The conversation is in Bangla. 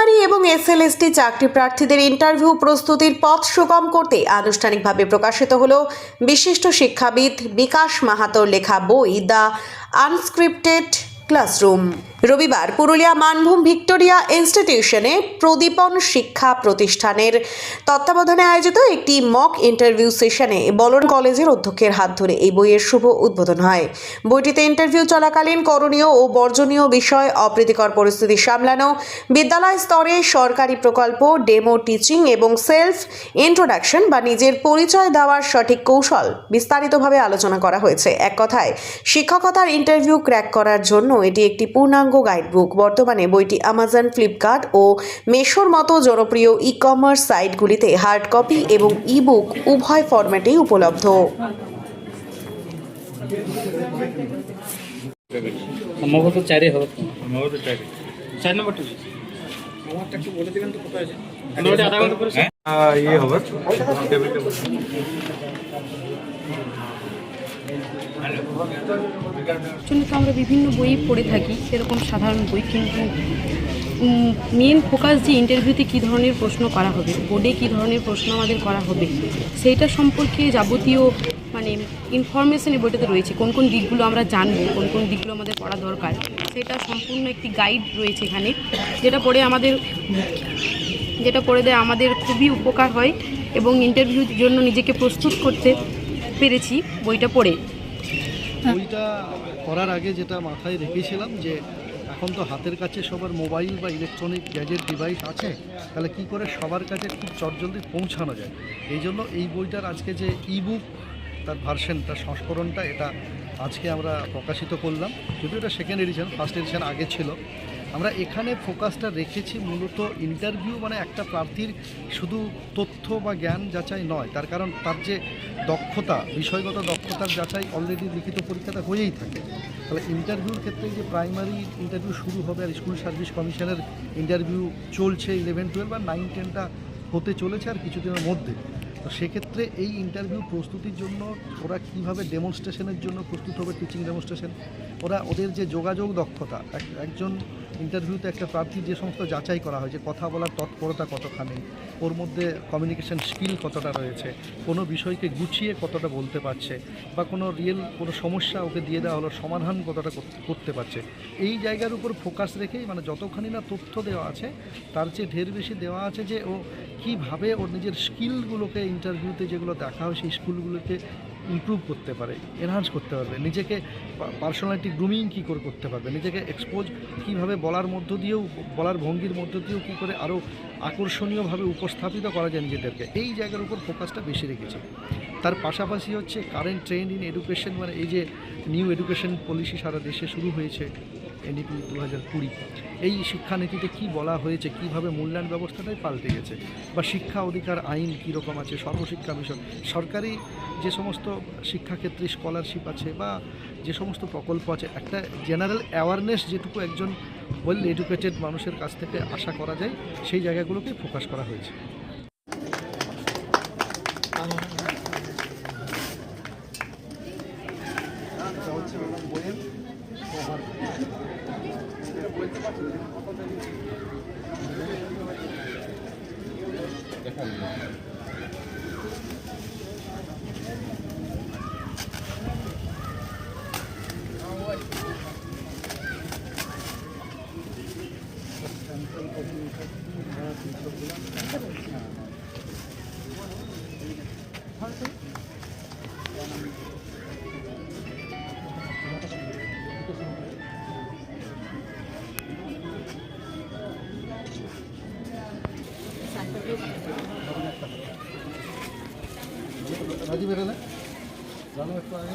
প্রাইমারি এবং টি চাকরি প্রার্থীদের ইন্টারভিউ প্রস্তুতির পথ সুগম করতে আনুষ্ঠানিকভাবে প্রকাশিত হল বিশিষ্ট শিক্ষাবিদ বিকাশ মাহাতোর লেখা বই দ্য আনস্ক্রিপ্টেড ক্লাসরুম। রবিবার পুরুলিয়া মানভূম ভিক্টোরিয়া ইনস্টিটিউশনে প্রদীপন শিক্ষা প্রতিষ্ঠানের তত্ত্বাবধানে আয়োজিত একটি মক ইন্টারভিউ সেশনে বলন কলেজের অধ্যক্ষের হাত ধরে এই বইয়ের শুভ উদ্বোধন হয়। বইটিতে ইন্টারভিউ চলাকালীন করণীয় ও বর্জনীয় বিষয়, অপ্রীতিকর পরিস্থিতি সামলানো, বিদ্যালয় স্তরে সরকারি প্রকল্প, ডেমো টিচিং এবং সেলফ ইন্ট্রোডাকশন বা নিজের পরিচয় দেওয়ার সঠিক কৌশল বিস্তারিতভাবে আলোচনা করা হয়েছে। এক কথায়, শিক্ষকতার ইন্টারভিউ ক্র্যাক করার জন্য এটি একটি পূর্ণাঙ্গ গাইডবুক। বর্তমানে বইটি আমাজন ফ্লিপকার্ট ও মেশোর মতো জনপ্রিয় ই কমার্স সাইটগুলিতে হার্ড কপি এবং ই বুক উভয় ফরম্যাটেই উপলব্ধ। সম্ভবত চারে হবে। সম্ভবত চাকরি চার নম্বরটা আমারটা একটু বলে দিবেন তো কোথায় আছে? আধা ঘণ্টা করে ইয়ে হবে টেবিল টেবিল অ্যাকচুয়ালি তো আমরা বিভিন্ন বই পড়ে থাকি, সেরকম সাধারণ বই, কিন্তু মেন ফোকাস যে ইন্টারভিউতে কী ধরনের প্রশ্ন করা হবে বোর্ডে কী ধরনের প্রশ্ন আমাদের করা হবে, সেইটা সম্পর্কে যাবতীয় মানে ইনফরমেশন এই বইটাতে রয়েছে, কোন কোন দিকগুলো আমরা জানব, কোন কোন দিকগুলো আমাদের পড়া দরকার, সেটা সম্পূর্ণ একটি গাইড রয়েছে এখানে, যেটা পড়ে আমাদের, যেটা পড়ে দেয় আমাদের খুবই উপকার হয় এবং ইন্টারভিউর জন্য নিজেকে প্রস্তুত করতে পেরেছি বইটা পড়ে। বইটা করার আগে যেটা মাথায় রেখেছিলাম যে এখন তো হাতের কাছে সবার মোবাইল বা ইলেকট্রনিক গ্যাজেট ডিভাইস আছে, তাহলে কি করে সবার কাছে খুব চটজলদি পৌঁছানো যায়? এই জন্য এই বইটার আজকে যে ইবুক তার ভার্সন তার সংস্করণটা এটা আজকে আমরা প্রকাশিত করলাম। যদিও এটা সেকেন্ড এডিশন ফার্স্ট এডিশন আগে ছিল। আমরা এখানে ফোকাসটা রেখেছি মূলত ইন্টারভিউ মানে একটা প্রার্থীর শুধু তথ্য বা জ্ঞান যাচাই নয়, তার কারণ তার যে দক্ষতা, বিষয়গত দক্ষতার যাচাই অলরেডি লিখিত পরীক্ষাটা হয়েই থাকে। তাহলে ইন্টারভিউর ক্ষেত্রে যে প্রাইমারি ইন্টারভিউ শুরু হবে আর স্কুল সার্ভিস কমিশনের ইন্টারভিউ চলছে ইলেভেন টুয়েলভ আর নাইন টেনটা হতে চলেছে আর কিছুদিনের মধ্যে। তো সেক্ষেত্রে এই ইন্টারভিউ প্রস্তুতির জন্য ওরা কীভাবে ডেমনস্ট্রেশনের জন্য প্রস্তুত হবে টিচিং ডেমনস্ট্রেশন ওরা ওদের যে যোগাযোগ দক্ষতা একজন ইন্টারভিউতে একটা প্রার্থী যে সমস্ত যাচাই করা হয়, যে কথা বলার তৎপরতা কতখানি, ওর মধ্যে কমিউনিকেশন স্কিল কতটা রয়েছে, কোনো বিষয়কে গুছিয়ে কতটা বলতে পারছে, বা কোনো রিয়েল কোনো সমস্যা ওকে দিয়ে দেওয়া হলো, সমাধান কতটা করতে পারছে, এই জায়গার উপর ফোকাস রেখেই মানে যতখানি না তথ্য দেওয়া আছে, তার চেয়ে ঢের বেশি দেওয়া আছে যে ও কীভাবে ওর নিজের স্কিলগুলোকে ইন্টারভিউতে যেগুলো দেখা হয়, সেই স্কিলগুলোকে ইমপ্রুভ করতে পারে এনহান্স করতে পারবে। নিজেকে পার্সোনালিটি গ্রুমিং কী করে করতে পারবে? নিজেকে এক্সপোজ কীভাবে বলার মধ্য দিয়েও, বলার ভঙ্গির মধ্য দিয়েও কী করে আরও আকর্ষণীয়ভাবে উপস্থাপিত করা যায় নিজেদেরকে? এই জায়গার উপর ফোকাসটা বেশি রেখেছে। তার পাশাপাশি হচ্ছে কারেন্ট ট্রেন্ড ইন এডুকেশন মানে এই যে নিউ এডুকেশন পলিসি সারা দেশে শুরু হয়েছে এনইপি দু হাজার কুড়ি। এই শিক্ষানীতিতে কি বলা হয়েছে? কীভাবে মূল্যায়ন ব্যবস্থাটাই পাল্টে গেছে? বা শিক্ষা অধিকার আইন কীরকম আছে? সর্বশিক্ষা মিশন। সরকারি যে সমস্ত শিক্ষাক্ষেত্রে স্কলারশিপ আছে বা যে সমস্ত প্রকল্প আছে, একটা জেনারেল অ্যাওয়ারনেস যেটুকু একজন ওয়েল এডুকেটেড মানুষের কাছ থেকে আশা করা যায়, সেই জায়গাগুলোকে ফোকাস করা হয়েছে। で本番。রাজি বেরোলে জানো একটু আগে